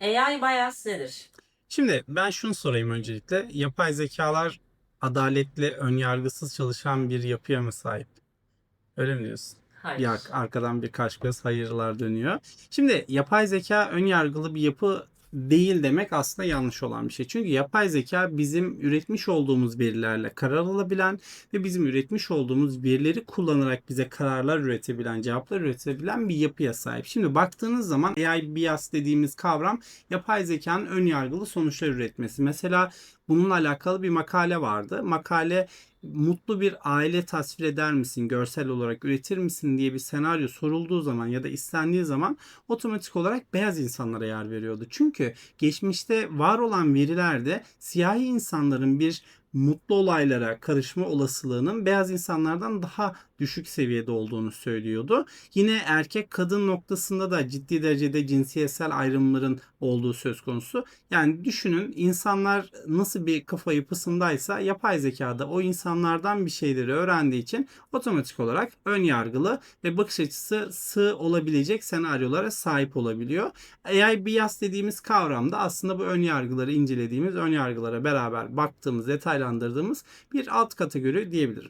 AI bias nedir? Şimdi ben şunu sorayım öncelikle. Yapay zekalar adaletli, önyargısız çalışan bir yapıya mı sahip? Öyle mi diyorsun? Hayır. Bir ar- arkadan birkaç göz hayırlar dönüyor. Şimdi yapay zeka ön yargılı bir yapı değil demek aslında yanlış olan bir şey. Çünkü yapay zeka bizim üretmiş olduğumuz verilerle karar alabilen ve bizim üretmiş olduğumuz verileri kullanarak bize kararlar üretebilen, cevaplar üretebilen bir yapıya sahip. Şimdi baktığınız zaman AI bias dediğimiz kavram yapay zekanın ön yargılı sonuçlar üretmesi. Mesela bununla alakalı bir makale vardı. Makale mutlu bir aile tasvir eder misin, görsel olarak üretir misin diye bir senaryo sorulduğu zaman ya da istendiği zaman otomatik olarak beyaz insanlara yer veriyordu. Çünkü geçmişte var olan verilerde siyahi insanların bir mutlu olaylara karışma olasılığının beyaz insanlardan daha düşük seviyede olduğunu söylüyordu. Yine erkek kadın noktasında da ciddi derecede cinsiyetsel ayrımların olduğu söz konusu. Yani düşünün insanlar nasıl bir kafa yapısındaysa yapay zekada o insanlardan bir şeyleri öğrendiği için otomatik olarak ön yargılı ve bakış açısı sığ olabilecek senaryolara sahip olabiliyor. AI bias dediğimiz kavramda aslında bu ön yargıları incelediğimiz, ön yargılara beraber baktığımız, detaylandırdığımız bir alt kategori diyebilirim.